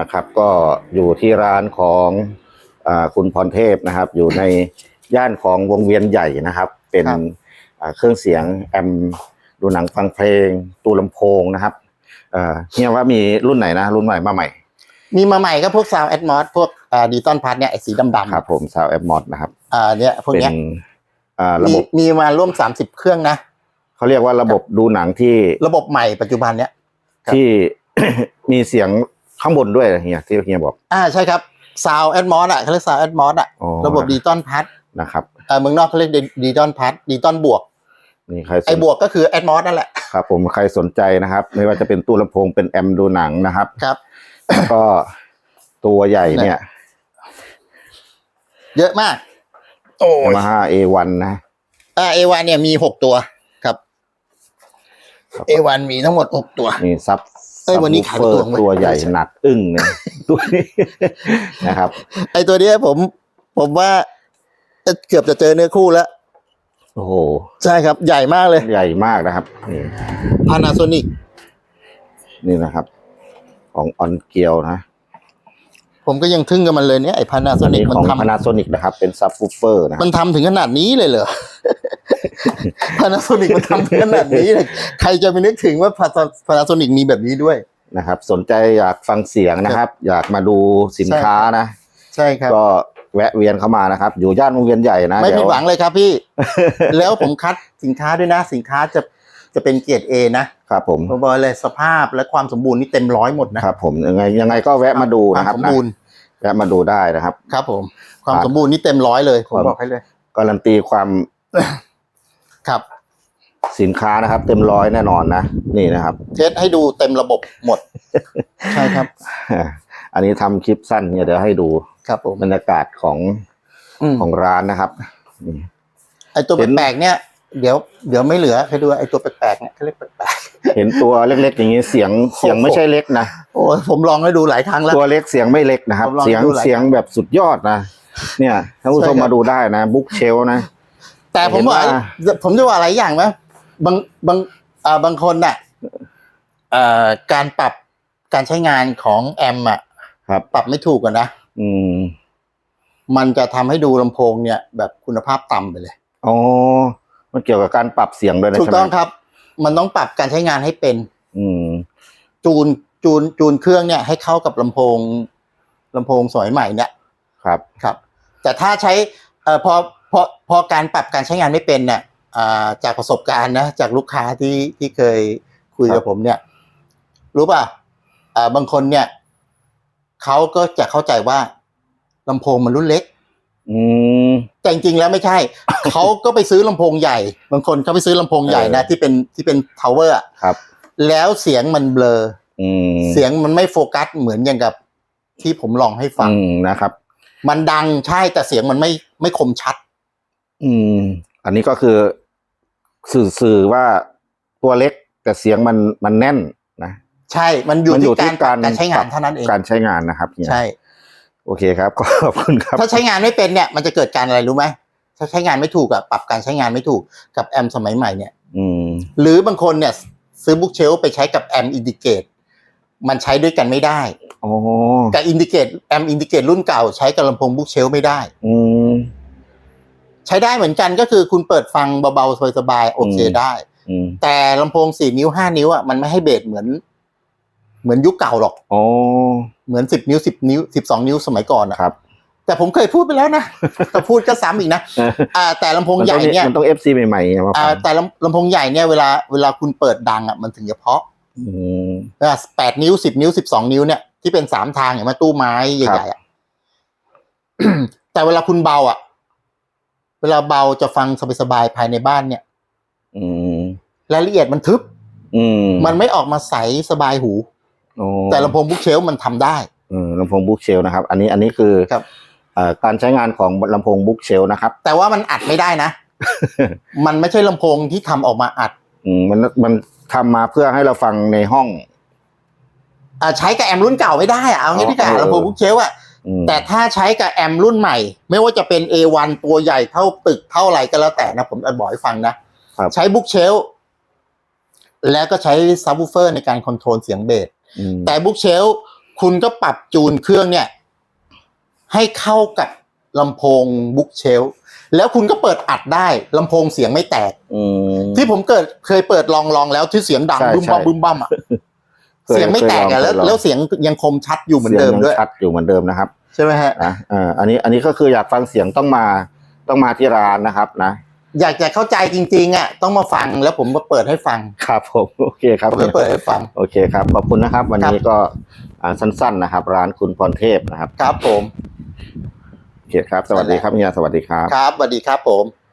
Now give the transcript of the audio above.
นะครับ ก็อยู่ที่ร้านของอาคุณพรเทพนะครับ อยู่ในย่านของวงเวียนใหญ่นะครับ เป็นครับอ่าเครื่องเสียงแอมดูหนังฟังเพลงตู้ลำโพงนะครับเอ่อเฮียว่ามีรุ่นไหนนะ รุ่นใหม่มาใหม่ มีมาใหม่ก็พวกซาวแอดมอสพวกอ่าดิจิตอลพาร์ทเนี่ยไอ้สีดำๆครับผมซาวแอมมอดนะครับอ่าเนี่ยพวกเป็นเนี้ยอ่าระมีบบมีมาร่วมสามสิบเครื่องนะเขาเรียกว่าระบบดูหนังที่ระบบใหม่ปัจจุบันเนี้ยครับที่มีเสียง ข้างบนด้วยเฮียที่เฮียบอก อ่าใช่ครับซาวแอดมอสอะเขาเรียกซาวแอดมอสอะอ๋อ ระบบดิจิตอลพาร์ทนะครับเอ่อเมืองนอกเขาเรียกดิจิตอลพาร์ทดิจิตอลบวก นี่ใครสไอ้นบวกก็คือแอดมอสนั่นแหละครับ ผมใครสนใจนะครับ ไม่ว่าจะเป็นตู้ลำโพงเป็นแอมดูหนังนะครับ ครับแล้วก็ตัวใหญ่เนี่ยเยอะมาก โอ้มาห้าเอวันนะ อ่าเอวันเนี่ยมีหกตัวครับครับ เอวันมีทั้งหมดหกตัวนี่ซับ เอ้ยวันนี้ขายซับตัววูฟเฟอร์ตัวใหญ่หนักอึ้งเนี่ยตัวนี้นะครับ ไอตัวเนี้ยผม ผมว่าเกือบจะเจอเนื้อคู่แล้ว โอ้โห ใช่ครับใหญ่มากเลย ใหญ่มากนะครับนี่ Panasonic นี่นะครับ ของออนเกียวนะ ผมก็ยังทึ่งกับมันเลยเนี่ยไออัน Panasonic นี้มัขนองทำ Panasonic นะครับ เป็นซับวูฟเฟอร์นะมันทำถึงขนาดนี้เลยเหรอ Panasonic มันทำถึงขนาดนี้เลยใครจะไปนึกถึงว่า Panasonic มีแบบนี้ด้วยนะครับ สนใจอยากฟังเสียงนะครับ อยากมาดูสินค้านะ ใช่ครับ ก็แวะเวียนเข้ามานะครับ อยู่ย่านวงเวียนใหญ่นะ ไม่เดี๋ผิยดวหวังเลยครับพี่ แล้วผมคัดสินค้าด้วยนะ สินค้าจะจะเป็นเกียรด A นะครับผมผมบอกเลยสภาพและความสมบูรณ์นี่เต็มร้อยหมดนะครับ ผมยังไงยังไงก็แวะมาดูความนะครับสมนะบูรณ์แวะมาดูได้นะครับ ครับ ผม ความครับสมบูรณ์นี่เต็มร้อยเลยผมครับบอกให้เลยการันตีความ ครับ สินค้านะครับ เต็มร้อยแน่นอนนะนี่นะครับ เทสให้ดูเต็มระบบหมด ใช่ครับ อันนี้ทำคลิปสั้นเนี่ยเดี๋ยวให้ดูครับผมบรรยากาศของอืมของร้านนะครับนี่ไอตัวเห็นแปลกๆเนี่ยเดี๋ยวเดี๋ยวไม่เหลือให้ดูไอตัวแปลกๆเนี่ยเขาเรียกแปลกเห็นตัวเล็กๆ อย่างนี้เสียงเสียงไม่ใช่เล็กนะๆโอ้ยผมลองให้ดูหลายครั้งแล้วตัวเล็กเสียงไม่เล็กนะครับผมลองเสียงดูหลายเสียงแบบสุดยอดนะเนี่ยท่านผู้ชมใช่ครับมาดูได้นะบุ๊กเชลนะ แต่ผมบอกเห็นว่าผมจะว่าอะไรอย่างไหมบางบางอ่าบางคนน่ะเอ่อการปรับการใช้งานของแอมอะครับ ปรับไม่ถูกกันนะอืม มันจะทำให้ดูลำโพงเนี่ย แบบคุณภาพต่ำไปเลยอ๋อมันเกี่ยวกับการปรับเสียงด้วยนะถูกใช่ไหมต้องครับ มันต้องปรับการใช้งานให้เป็น อืม จูนจูนจูนเครื่องเนี่ย ให้เข้ากับลำโพงลำโพงสมัยใหม่เนี่ยครับครับ แต่ถ้าใช้ เอ่อพอ พอพอการปรับการใช้งานไม่เป็นเนี่ยอ่าจากประสบการณ์นะจากลูกค้าที่ที่เคยคุยครักับบผมเนี่ย รู้ป่ะอ่าบางคนเนี่ยเขาก็จะเข้าใจว่าลำโพงมันรุ่นเล็กอืมแต่จริงๆแล้วไม่ใช่ เขาก็ไปซื้อลำโพงใหญ่ บางคนเขาไปซื้อลำโพงใหญ่นะเออที่เป็นที่เป็นทาวเวอร์ครับ แล้วเสียงมันเบลออืมเสียงมันไม่โฟกัสเหมือนอย่างกับที่ผมลองให้ฟังอืมนะครับ มันดังใช่แต่เสียงมันไม่ไม่คมชัด อืม อันนี้ก็คือสื่อสื่อว่าตัวเล็กแต่เสียงมันมันแน่นนะ ใช่ มันอยู่มันอยู่ที่การที่การการใช้งานปรับเท่านั้นเองการใช้งานนะครับเนี่ยใช่ โอเคครับ ขอบคุณครับ ถ้าใช้งานไม่เป็นเนี่ยมันจะเกิดการอะไรรู้ไหมถ้าใช้งานไม่ถูกอะปรับการใช้งานไม่ถูกกับแอมสมัยใหม่เนี่ย อืม หรือบางคนเนี่ยซื้อบุ๊กเชลไปใช้กับแอมอินดิเกตมันใช้ด้วยกันไม่ได้อ๋อ กับอินดิเกตแอมอินดิเกตรุ่นเก่าใช้กับลำโพงบุ๊กเชลไม่ได้ อืม ใช้ได้เหมือนกันก็คือคุณเปิดฟังเบาๆสบายๆโอเคอืมได้อืมแต่ลำโพงสี่นิ้วห้านิ้วอะมันไม่ให้เบสเหมือน เหมือนยุคเก่าหรอกอ๋อเหมือนสิบนิ้วสิบนิ้วสิบสองนิ้วสมัยก่อนอะครับ แต่ผมเคยพูดไปแล้วนะแต่พูดก็ซ้ำอีกนะอ่า แต่ลำโพงใหญ่เนี่ยมันต้องเอฟซีใหม่ๆมาอ่าฟังแต่ลำลำโพงใหญ่เนี่ยเวลาเวลาคุณเปิดดังอะมันถึงจะเพราะอืมแปดนิ้วสิบนิ้วสิบสองนิ้วเนี่ยที่เป็นสามทางอย่างมาตู้ไม้ใหญ่ๆอะแต่เวลาคุณเบาอะ เวลาเบาจะฟังสบายๆภายในบ้านเนี่ย อืมรายละเอียดมันทึบ อืมมันไม่ออกมาใสสบายหูอ๋อแต่ลำโพงบุ๊กเชลฟ์มันทำได้เออลำโพงบุ๊กเชลนะครับ อันนี้อันนี้คือครับ เอ่อการใช้งานของลำโพงบุ๊กเชลนะครับ แต่ว่ามันอัดไม่ได้นะ มันไม่ใช่ลำโพงที่ทำออกมาอัดอืมมันมันทำมาเพื่อให้เราฟังในห้อง อ่าใช้กับแอมรุ่นเก่าไม่ได้อะเอางี้ดีกว่าอ๋อเออ ลำโพงบุ๊กเชลฟ์อะอืม แต่ถ้าใช้กับแอมรุ่นใหม่ ไม่ว่าจะเป็น A1 ตัวใหญ่เท่าตึกเท่าไหร่ก็แล้วแต่นะ ผมจะบอกให้ฟังนะครับใช้บุ๊กเชลฟ์แล้วก็ใช้ซับวูเฟอร์ในการคอนโทรลเสียงเบสอืมแต่บุ๊กเชลฟ์คุณก็ปรับจูนเครื่องเนี่ย ให้เข้ากับลำโพงบุ๊กเชลแล้วคุณก็เปิดอัดได้ลำโพงเสียงไม่แตกอืมที่ผมเกิดเคยเปิดลองลองแล้วที่เสียงดังใช่บึ้มบ้ามใช่บึ้มบ้ามอะคย เสียงไม่แตกเคอะยแล้วเคยองแล้วเสียงยังคมชัดอยู่เหมือนเดิมด้วยสีงงชัดอยู่เหมือนเดิมนะครับ ใช่ไหมฮะนะเอ่ออันนี้อันนี้ก็คืออยากฟังเสียงต้องมาต้องมาที่ร้านนะครับนะอยากจะเข้าใจจริงๆอะต้องมาฟังแล้วผมมาเปิดให้ฟังครับผมโอเคครับผมจะเปิดให้ฟังโอเคครับขอบคุณนะครับ วันนี้ก็อ่าสั้น ๆ นะครับ ร้านคุณพรเทพนะครับ ครับผมโอเคครับ สวัสดีครับเฮียสวัสดีครับครับสวัสดีครับผม